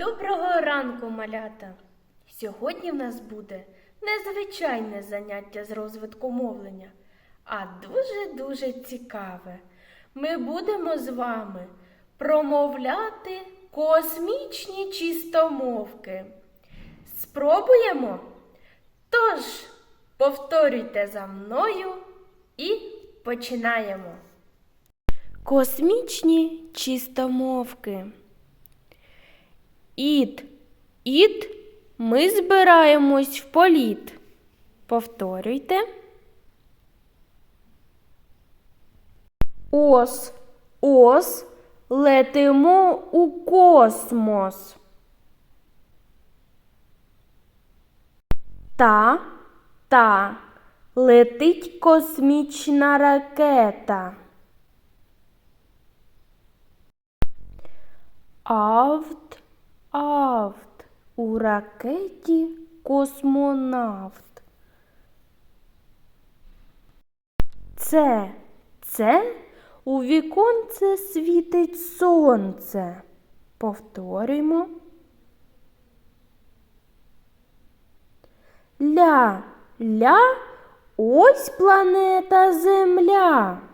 Доброго ранку, малята! Сьогодні в нас буде незвичайне заняття з розвитку мовлення, а дуже-дуже цікаве. Ми будемо з вами промовляти космічні чистомовки. Спробуємо? Тож, повторюйте за мною і починаємо. Космічні чистомовки. Ід, ід, ми збираємось в політ. Повторюйте. Ос, ос, летимо у космос. Та, та, летить космічна ракета. Авт, авт, у ракеті космонавт. Це, це у віконце світить сонце. Повторюємо. Ля, ля, ось планета Земля.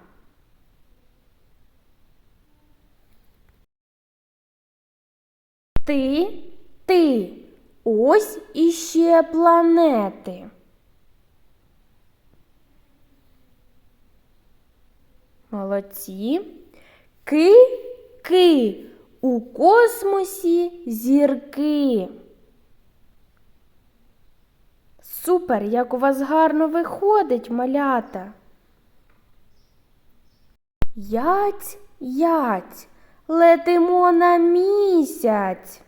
Ти, ти, ось іще планети. Молодці. Ки, ки, у космосі зірки. Супер, як у вас гарно виходить, малята. Ять, ять, летимо на місяць.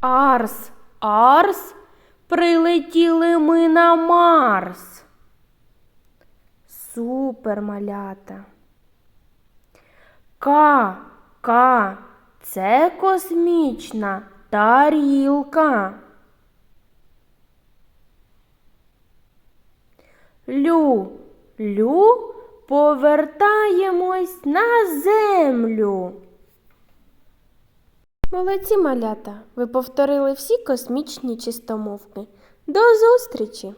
Арс, арс, прилетіли ми на Марс. Супер, малята. Ка, ка, це космічна тарілка. Лю, лю, повертаємось на землю. Молодці малята, ви повторили всі космічні чистомовки. До зустрічі!